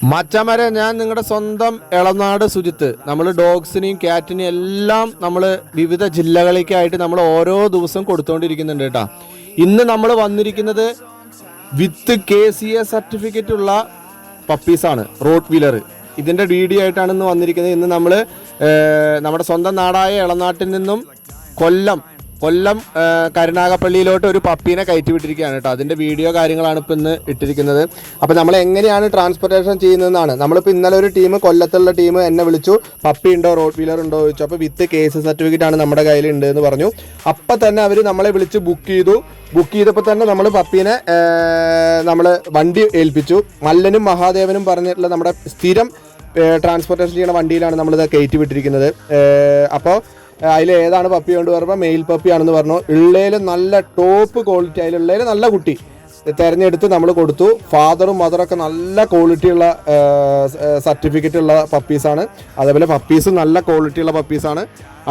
മച്ചമര ഞാൻ നിങ്ങളുടെ സ്വന്തം ഇളനാട് സുജിത്ത്. നമ്മൾ ഡോഗ്സിനെയും ക്യാറ്റിനെയും എല്ലാം നമ്മൾ വിവിധ ജില്ലകളിലേക്കായിട്ട് നമ്മൾ ഓരോ ദിവസം കൊടുത്തുകൊണ്ടിരിക്കുന്നുണ്ട് കേട്ടോ. ഇന്ന് നമ്മൾ വന്നിരിക്കുന്നത് with K C A certificate ഉള്ള പപ്പീസാണ് റോഡ് വീലർ ഇതിന്റെ വീഡിയോ ആയിട്ടാണ് ഇന്ന് വന്നിരിക്കുന്നത്. ഇന്ന് നമ്മൾ നമ്മുടെ സ്വന്തം നാടായ ഇളനാട്ടിൽ നിന്നും കൊല്ലം കൊല്ലം കരുനാഗപ്പള്ളിയിലോട്ട് ഒരു പപ്പീനെ കയറ്റി വിട്ടിരിക്കുകയാണ് കേട്ടോ. അതിന്റെ വീഡിയോ കാര്യങ്ങളാണ് ഇപ്പോൾ ഇന്ന് ഇട്ടിരിക്കുന്നത്. അപ്പോൾ നമ്മൾ എങ്ങനെയാണ് ട്രാൻസ്പോർട്ടേഷൻ ചെയ്യുന്നതെന്നാണ്. നമ്മളിപ്പോൾ ഇന്നലെ ഒരു ടീം കൊല്ലത്തുള്ള ടീം എന്നെ വിളിച്ചു. പപ്പി ഉണ്ടോ റോഡ് വീലർ ഉണ്ടോ ചോദിച്ചു. അപ്പോൾ വിത്ത് കേസ് സർട്ടിഫിക്കറ്റ് ആണ് നമ്മുടെ കയ്യിൽ ഉണ്ട് എന്ന് പറഞ്ഞു. അപ്പം തന്നെ അവർ നമ്മളെ വിളിച്ച് ബുക്ക് ചെയ്തു. ബുക്ക് ചെയ്തപ്പോൾ തന്നെ നമ്മൾ പപ്പീനെ നമ്മൾ വണ്ടി ഏൽപ്പിച്ചു. മല്ലനും മഹാദേവനും പറഞ്ഞിട്ടുള്ള നമ്മുടെ സ്ഥിരം ട്രാൻസ്പോർട്ടേഷൻ ചെയ്യുന്ന വണ്ടിയിലാണ് നമ്മളിത് കയറ്റി വിട്ടിരിക്കുന്നത് അപ്പോൾ അതിൽ ഏതാണ് പപ്പി കൊണ്ട് പറഞ്ഞപ്പോൾ മെയിൽ പപ്പിയാണെന്ന് പറഞ്ഞു. ഉള്ളതിൽ നല്ല ടോപ്പ് ക്വാളിറ്റി അതിലുള്ളതിൽ നല്ല കുട്ടി. തിരഞ്ഞെടുത്ത് നമ്മൾ കൊടുത്തു. ഫാദറും മദറൊക്കെ നല്ല ക്വാളിറ്റിയുള്ള സർട്ടിഫിക്കറ്റ് ഉള്ള പപ്പീസാണ് അതേപോലെ പപ്പീസും നല്ല ക്വാളിറ്റി ക്വാളിറ്റിയുള്ള പപ്പീസാണ്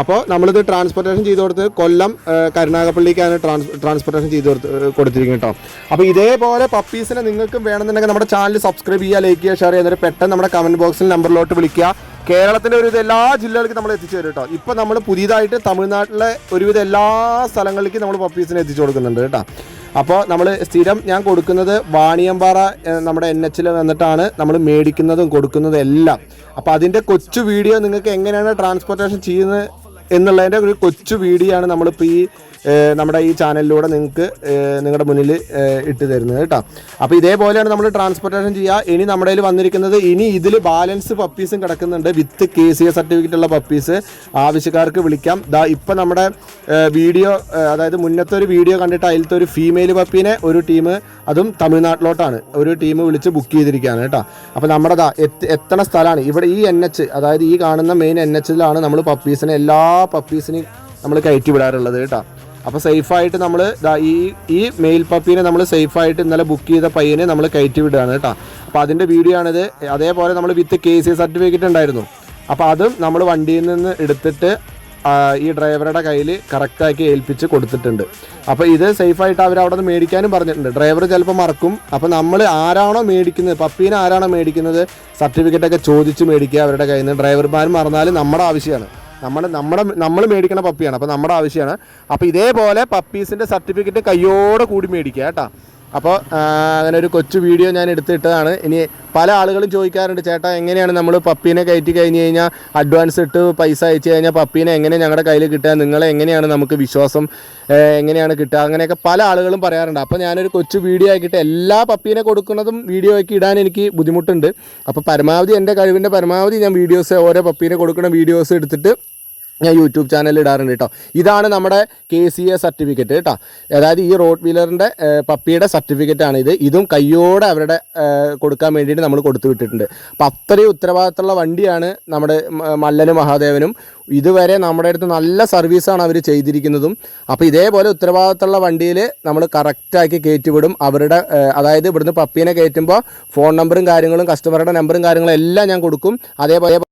അപ്പോൾ നമ്മളിത് ട്രാൻസ്പോർട്ടേഷൻ ചെയ്ത് കൊടുത്ത് കൊല്ലം കരുണാകപ്പള്ളിക്കാണ് ട്രാൻസ് ട്രാൻസ്പോർട്ടേഷൻ ചെയ്ത് കൊടുത്ത് കൊടുത്തിരിക്കുന്നത് കേട്ടോ അപ്പോൾ ഇതേപോലെ പപ്പീസിനെ നിങ്ങൾക്കും വേണമെന്നുണ്ടെങ്കിൽ നമ്മുടെ ചാനൽ സബ്സ്ക്രൈബ് ചെയ്യുക ലൈക്ക് ചെയ്യുക ഷെയർ ചെയ്യുക. പെട്ടെന്ന് നമ്മുടെ കമന്റ് ബോക്സിൽ നമ്പറിലോട്ട് വിളിക്കുക. കേരളത്തിന്റെ ഒരുവിധ എല്ലാ ജില്ലകൾക്കും നമ്മൾ എത്തിച്ചു തരും കേട്ടോ. ഇപ്പം നമ്മൾ പുതിയതായിട്ട് തമിഴ്നാട്ടിലെ ഒരുവിധ എല്ലാ സ്ഥലങ്ങളിലേക്കും നമ്മൾ പപ്പീസിനെ എത്തിച്ചു കൊടുക്കുന്നുണ്ട് കേട്ടോ. അപ്പോൾ നമ്മൾ സ്ഥിരം ഞാൻ കൊടുക്കുന്നത് വാണിയമ്പാറ നമ്മുടെ എൻ എച്ചിൽ വന്നിട്ടാണ് നമ്മൾ മേടിക്കുന്നതും കൊടുക്കുന്നതും എല്ലാം. അപ്പോൾ അതിന്റെ കൊച്ചു വീഡിയോ നിങ്ങൾക്ക് എങ്ങനെയാണ് ട്രാൻസ്പോർട്ടേഷൻ ചെയ്യുന്നത് എന്നുള്ളതിന്റെ ഒരു കൊച്ചു വീഡിയോ ആണ് നമ്മളിപ്പോൾ ഈ നമ്മുടെ ഈ ചാനലിലൂടെ നിങ്ങൾക്ക് നിങ്ങളുടെ മുന്നിൽ ഇട്ട് തരുന്നത് കേട്ടോ. അപ്പോൾ ഇതേപോലെയാണ് നമ്മൾ ട്രാൻസ്പോർട്ടേഷൻ ചെയ്യുക ഇനി നമ്മുടെ കയ്യിൽ വന്നിരിക്കുന്നത് ഇനി ഇതിൽ ബാലൻസ് പപ്പീസും കിടക്കുന്നുണ്ട്. With K C A certificate ഉള്ള പപ്പീസ് ആവശ്യക്കാർക്ക് വിളിക്കാം. ദാ ഇപ്പം നമ്മുടെ വീഡിയോ അതായത് മുന്നത്തെ ഒരു വീഡിയോ കണ്ടിട്ട് അതിലത്തെ ഒരു ഫീമെയിൽ പപ്പീനെ ഒരു ടീം അതും തമിഴ്നാട്ടിലോട്ടാണ്. ഒരു ടീം വിളിച്ച് ബുക്ക് ചെയ്തിരിക്കുകയാണ് കേട്ടോ. അപ്പോൾ നമ്മുടെ ദാ എത്ത് എത്തണ സ്ഥലമാണ്. ഇവിടെ ഈ എൻ എച്ച് അതായത് ഈ കാണുന്ന മെയിൻ എൻ എച്ചിലാണ് നമ്മൾ പപ്പീസിനെ എല്ലാ പപ്പീസിനെയും നമ്മൾ കയറ്റി വിടാറുള്ളത് കേട്ടോ. അപ്പോൾ സേഫായിട്ട് നമ്മൾ ഈ ഈ മെയിൽ പപ്പീനെ നമ്മൾ സേഫായിട്ട് ഇന്നലെ ബുക്ക് ചെയ്ത പയ്യനെ നമ്മൾ കയറ്റി വിടുകയാണ് കേട്ടോ. അപ്പോൾ അതിന്റെ വീഡിയോ ആണിത്. അതേപോലെ നമ്മൾ വിത്ത് കെ സി സർട്ടിഫിക്കറ്റ് ഉണ്ടായിരുന്നു. അപ്പോൾ അതും നമ്മൾ വണ്ടിയിൽ നിന്ന് എടുത്തിട്ട് ഈ ഡ്രൈവറുടെ കയ്യിൽ കറക്റ്റാക്കി ഏൽപ്പിച്ച് കൊടുത്തിട്ടുണ്ട്. അപ്പോൾ ഇത് സേഫായിട്ട് അവർ അവിടെ നിന്ന് മേടിക്കാനും പറഞ്ഞിട്ടുണ്ട്. ഡ്രൈവർ ചിലപ്പോൾ മറക്കും. അപ്പോൾ നമ്മൾ ആരാണോ മേടിക്കുന്നത് പപ്പീനെ ആരാണോ മേടിക്കുന്നത് സർട്ടിഫിക്കറ്റൊക്കെ ചോദിച്ച് മേടിക്കുക അവരുടെ കയ്യിൽ നിന്ന് ഡ്രൈവർമാർ മറന്നാലും നമ്മുടെ ആവശ്യമാണ്. നമ്മുടെ നമ്മുടെ നമ്മൾ മേടിക്കണ പപ്പിയാണ്. അപ്പോൾ നമ്മുടെ ആവശ്യമാണ് അപ്പോൾ ഇതേപോലെ പപ്പീസിന്റെ സർട്ടിഫിക്കറ്റ് കയ്യോടെ കൂടി മേടിക്കുക കേട്ടോ. അപ്പോൾ അങ്ങനെ ഒരു കൊച്ചു വീഡിയോ ഞാൻ എടുത്തിട്ടതാണ്. ഇനി പല ആളുകളും ചോദിക്കാറുണ്ട് ചേട്ടാ എങ്ങനെയാണ് നമ്മൾ പപ്പീനെ കയറ്റി കഴിഞ്ഞ് കഴിഞ്ഞാൽ അഡ്വാൻസ് ഇട്ട് പൈസ അയച്ചു കഴിഞ്ഞാൽ പപ്പീനെ എങ്ങനെ ഞങ്ങളുടെ കയ്യിൽ കിട്ടുക? നിങ്ങളെ എങ്ങനെയാണ് നമുക്ക് വിശ്വാസം എങ്ങനെയാണ് കിട്ടുക? അങ്ങനെയൊക്കെ പല ആളുകളും പറയാറുണ്ട്. അപ്പോൾ ഞാനൊരു കൊച്ചു വീഡിയോ ആക്കിയിട്ട് എല്ലാ പപ്പീനെ കൊടുക്കുന്നതും വീഡിയോ ആക്കി ഇടാൻ എനിക്ക് ബുദ്ധിമുട്ടുണ്ട്. അപ്പോൾ പരമാവധി എന്റെ കഴിവിന്റെ പരമാവധി ഞാൻ വീഡിയോസ് ഓരോ പപ്പീനെ കൊടുക്കുന്ന വീഡിയോസ് എടുത്തിട്ട് ഞാൻ യൂട്യൂബ് ചാനലിൽ ഇടാറുണ്ട് കേട്ടോ ഇതാണ് നമ്മുടെ കെ സി എ സർട്ടിഫിക്കറ്റ് കേട്ടോ അതായത് ഈ റോഡ് വീലറിന്റെ പപ്പിയുടെ ആണ് ഇത്. ഇതും കയ്യോടെ അവരുടെ കൊടുക്കാൻ വേണ്ടിയിട്ട് നമ്മൾ കൊടുത്തു വിട്ടിട്ടുണ്ട്. അപ്പം അത്രയും ഉത്തരവാദിത്തമുള്ള വണ്ടിയാണ് നമ്മുടെ മല്ലനും മഹാദേവനും. ഇതുവരെ നമ്മുടെ അടുത്ത് നല്ല സർവീസാണ് അവർ ചെയ്തിരിക്കുന്നതും. അപ്പോൾ ഇതേപോലെ ഉത്തരവാദിത്തമുള്ള വണ്ടിയിൽ നമ്മൾ കറക്റ്റാക്കി കയറ്റിവിടും. അവരുടെ അതായത് ഇവിടുന്ന് പപ്പീനെ കയറ്റുമ്പോൾ ഫോൺ നമ്പറും കാര്യങ്ങളും കസ്റ്റമറുടെ നമ്പറും കാര്യങ്ങളും എല്ലാം ഞാൻ കൊടുക്കും. അതേപോലെ